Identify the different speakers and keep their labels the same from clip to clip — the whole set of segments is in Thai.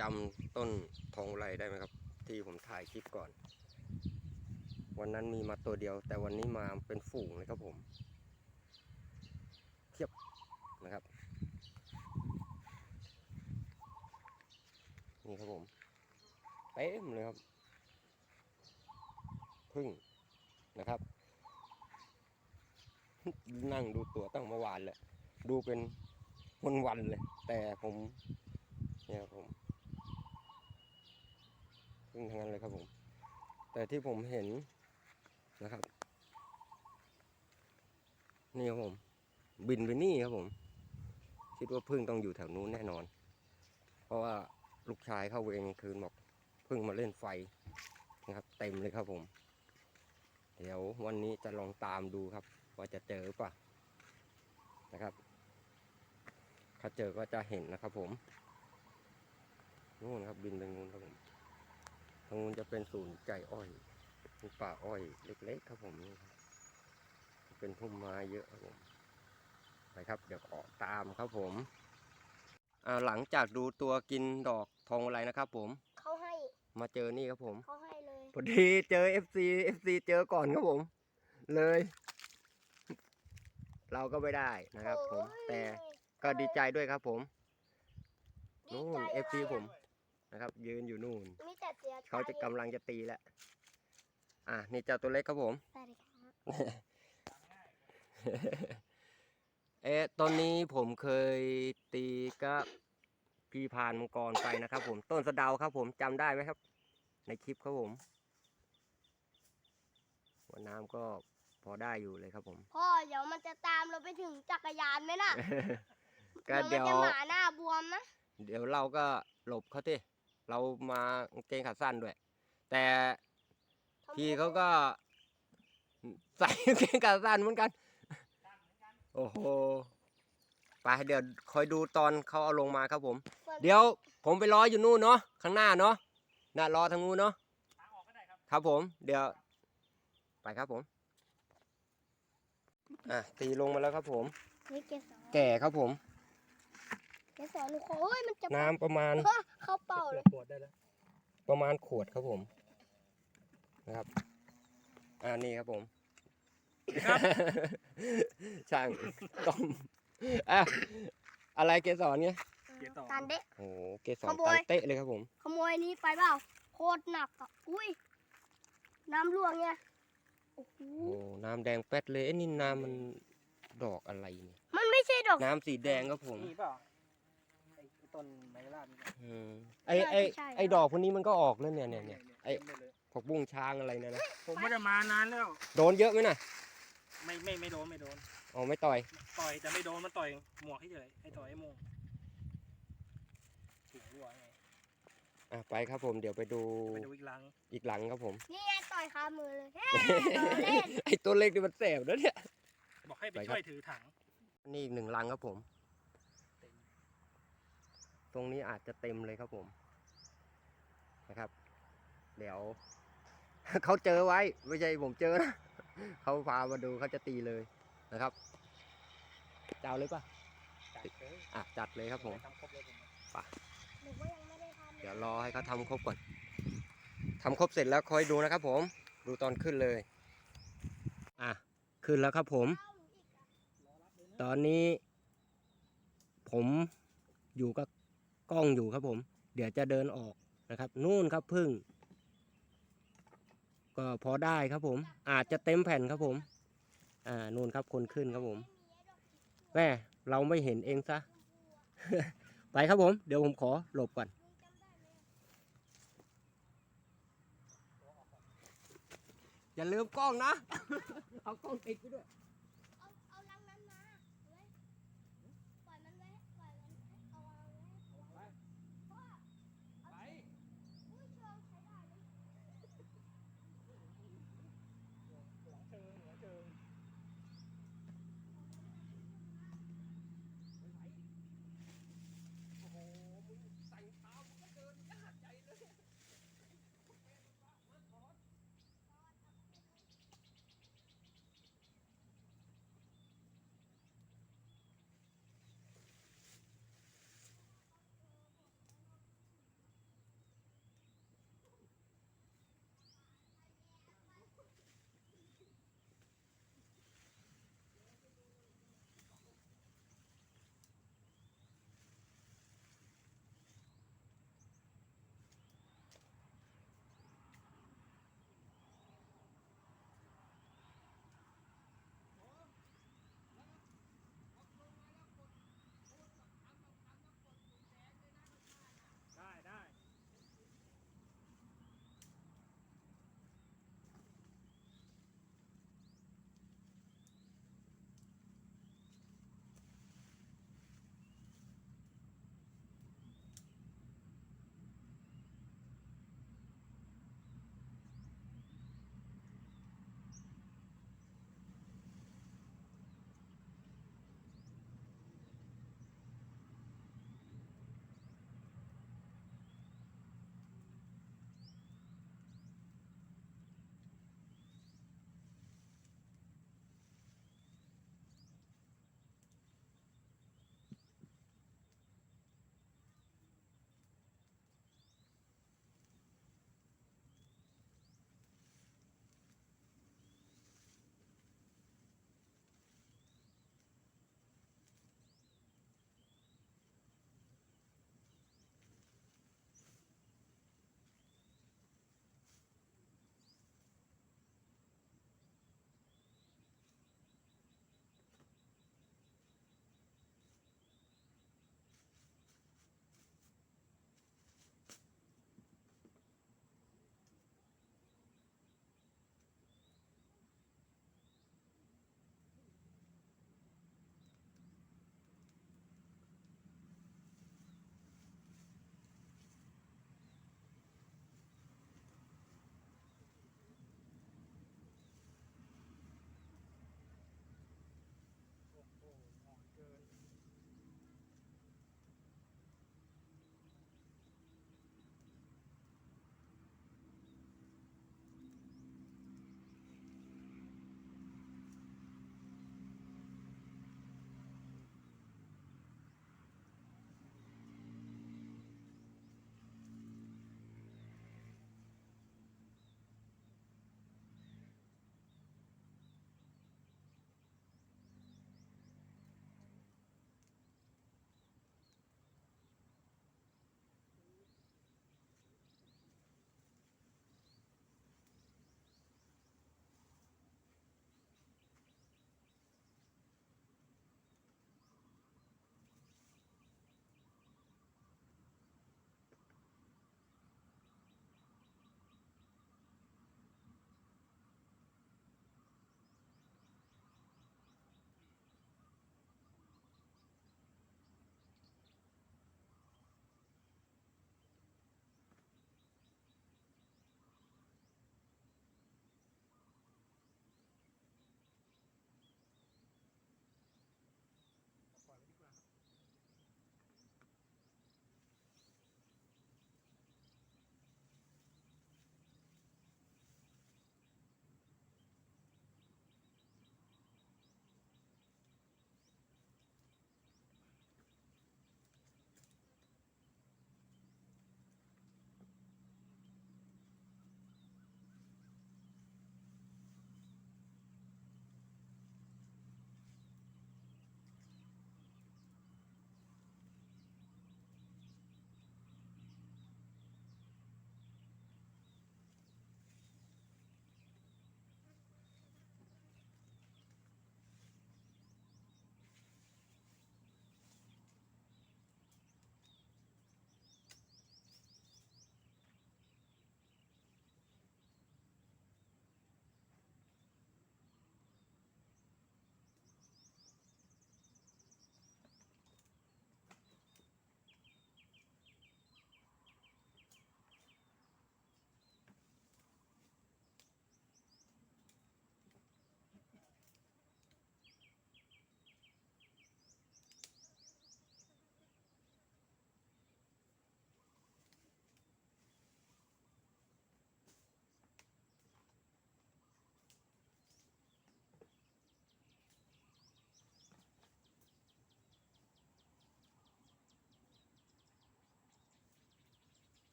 Speaker 1: จำต้นทองไรได้ไหมครับ ที่ผมถ่ายคลิปก่อน วันนั้นมีมาตัวเดียว แต่วันนี้มาเป็นฝูงเลยครับผม เทียบนะครับ นี่ครับผมเต็มเลยครับพึ่งนะครับ นั่งดูตัวตั้งเมื่อวานเลยดูเป็นวันวันเลย แต่ผมเนี่ยครับผม พึ่งทั้งนั้นเลยครับผม แต่ที่ผมเห็นนะครับ นี่ครับผม บินไปนี่ครับผม คิดว่าพึ่งต้องอยู่แถวนู้นแน่นอน เพราะว่าลูกชายเข้าเวรกลางคืนบอกพึ่งมาเล่นไฟนะครับ เต็มเลยครับผม เดี๋ยววันนี้จะลองตามดูครับ ว่าจะเจอป่ะนะครับถ้าเจอก็จะเห็นนะครับผมนู่นครับบินไปนู่นครับผม ทางนู้นจะเป็นศูนย์ใจอ้อยมีป่าอ้อยเล็ก ๆ ครับผมนี่ครับเป็นพุ่มไม้เยอะครับผมไปครับเดี๋ยวออกตามครับผมอ่าหลังจากดูตัวกินดอกทองอะไรนะครับ ผม
Speaker 2: เขาให้
Speaker 1: มาเจอนี่ครับผม
Speaker 2: เขาให้เลย
Speaker 1: พอดีเจอ FC FC เจอก่อนครับผม เลย เราก็ไม่ได้นะครับ ผม
Speaker 2: โอ้ย
Speaker 1: แต่ก็ดีใจด้วยครับผม
Speaker 2: ดี
Speaker 1: นู่
Speaker 2: ใจ
Speaker 1: น FC
Speaker 2: อะไร
Speaker 1: ผ
Speaker 2: อะ
Speaker 1: ม นะครับ ยืนอยู่นู่น
Speaker 2: มีแต่เสียใจ
Speaker 1: เขาจะกำลังจะตีแล้วอะนี่เจ้าตัวเล็กครับผม
Speaker 2: สวัสดีครับ
Speaker 1: เอ๊ะตอนนี้ผมเคยตีกับพี่พานมังกรไปนะครับ ผมต้นสะเดาครับ ผมจำได้ไหมครับ ในคลิปครับผมวันน้ำก็พอได้อยู่เลยครับผม
Speaker 2: พ่อเดี๋ยวมันจะตามเราไปถึงจักรยานไหมน่ะ
Speaker 1: ก็
Speaker 2: เดี๋ยว
Speaker 1: เดี๋
Speaker 2: มัน
Speaker 1: ยว
Speaker 2: จะหมาหน้าบวมนะ
Speaker 1: เดี๋ยวเราก็หลบเขาที่ เรามากางเกงขาสั้นด้วย แต่
Speaker 2: ทำ
Speaker 1: พี่เขาก็ใส่กางเกงขาสั้นเหมือนกัน โอ้โหไปเดี๋ยวคอยดูตอนเขาเอาลงมาครับผม เดี๋ยวผมไปรออยู่นู่นเนาะข้างหน้าเนาะน่ารอทางนู้นเนาะครับผม เดี๋ยว ไปครับผมอะตีลงมาแล้วครับผม
Speaker 2: นี่เกสร
Speaker 1: แก่ครับผม
Speaker 2: เกสรโอ้ยมันจะ
Speaker 1: น้ำประมาณ
Speaker 2: เฮ้ยเข้าเป่าเลย
Speaker 3: ปวดได้แล้ว
Speaker 1: ประมาณขวดครับผม นะครับ อ่านี่ครับผมช่างต้มอะอะไรเกสรเนี่ย
Speaker 2: ตานเด็ก
Speaker 1: โอ้โหเกสร
Speaker 2: ขโม
Speaker 1: ตั
Speaker 2: ย
Speaker 1: นเตะเลยครับผม
Speaker 2: ขโมยนี้ไปเปล่าโคตรหนักอะอุ้ยน้ำร่วงเนี่ยโอ้โห
Speaker 1: โอ้โหน้ำแดงแป๊ดเลยเอ้นี่น้ำมันดอกอะไรเนี่ย
Speaker 2: มันไม่ใช่ดอก
Speaker 1: น้ำสีแดงครับผม
Speaker 3: มีเปล่าไอ้ ต้นไม้ลาดนี่
Speaker 1: อืมไอไอไอดอกพวกนี้มันก็ออกแล้วเนี่ยเนี่ยเนี่ยไอ
Speaker 3: เต็มปเลย
Speaker 1: ผักบุ้งช้างอะไรเนี่ยนะ
Speaker 3: ผมไม่ได้มานานแล้ว
Speaker 1: โดนเยอะไหมน่ะ
Speaker 3: ไม่ไม่ไม่โดนไม่โดน
Speaker 1: อ๋อไม่ต่อย
Speaker 3: ต่อยแต่ไม่โดนมันต่อยหมวกเฉยๆไอ้ต่อยไอ้โมงถูกรั่วไง
Speaker 1: อะไปครับผมเดี๋ยวไปดู
Speaker 3: ไปดูอีกหลัง
Speaker 1: อีกหลังครับผม
Speaker 2: นี่ไงต่อยคามือเลยแฮ่ต่อเล่น
Speaker 1: ไอตัวเล็กนี่มันแสบแล้วเนี่ย
Speaker 3: บอกให้ไป
Speaker 1: ไปครับ
Speaker 3: ช่วยถือถัง
Speaker 1: นี่อีกหนึ่งลังครับผม
Speaker 3: เต็ม
Speaker 1: ต รงนี้อาจจะเต็มเลยครับผมนะครับ เดี๋ยวเขาเจอไว้ไม่ใช่ผมเจอนะเขาพามาดูเขาจะตีเลยนะครับจะเอาเลยปะ
Speaker 3: จัดเลย
Speaker 1: อะจัดเลยครับผม
Speaker 3: ทำครบเลยผม
Speaker 2: หนูก็ยังไม่ได้ทำ
Speaker 1: เดี๋ยวรอให้เขาทำครบก่อนทำครบเสร็จแล้วคอยดูนะครับ ผม ดูตอนขึ้นเลย อะขึ้นแล้วครับผม ตอนนี้ ผมอยู่กับ กล้องอยู่ครับผม เดี๋ยวจะเดินออกนะครับ นู่นครับพึ่ง ก็พอได้ครับผม อาจจะเต็มแผ่นครับผม อ่านู่นครับคนขึ้นครับผมแม่เราไม่เห็นเองซะ ไปครับผม เดี๋ยวผมขอหลบก่อนอย่าลืมกล้องนะ เอากล้องติดไปด้วย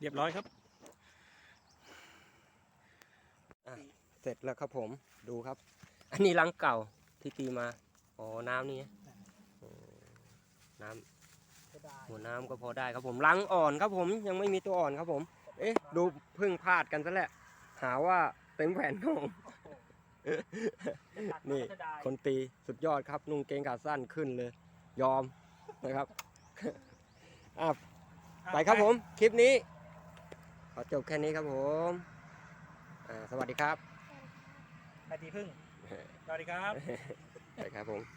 Speaker 4: เรียบร้อยครับ
Speaker 1: เสร็จแล้วครับผมดูครับ อันนี้รังเก่าที่ตีมา อ๋อ น้ำนี่ไงอ๋อน้ำหัวน้ำก็พอได้ครับผมรังอ่อนครับผมยังไม่มีตัวอ่อนครับผม เอ๊ะ ดูพึ่งพลาดกันซะแหละ หาว่าเต็มแผ่นของนี่คนตีสุดยอดครับ นุ่งเกงขาสั้นขึ้นเลย ยอมนะครับอะไปครับผม คลิปนี้ข อจบแค่นี้ครับผมอ่าสวัสดีครับ
Speaker 4: ไปตีพึ่งสวัสดีครับ
Speaker 1: ไปครับผม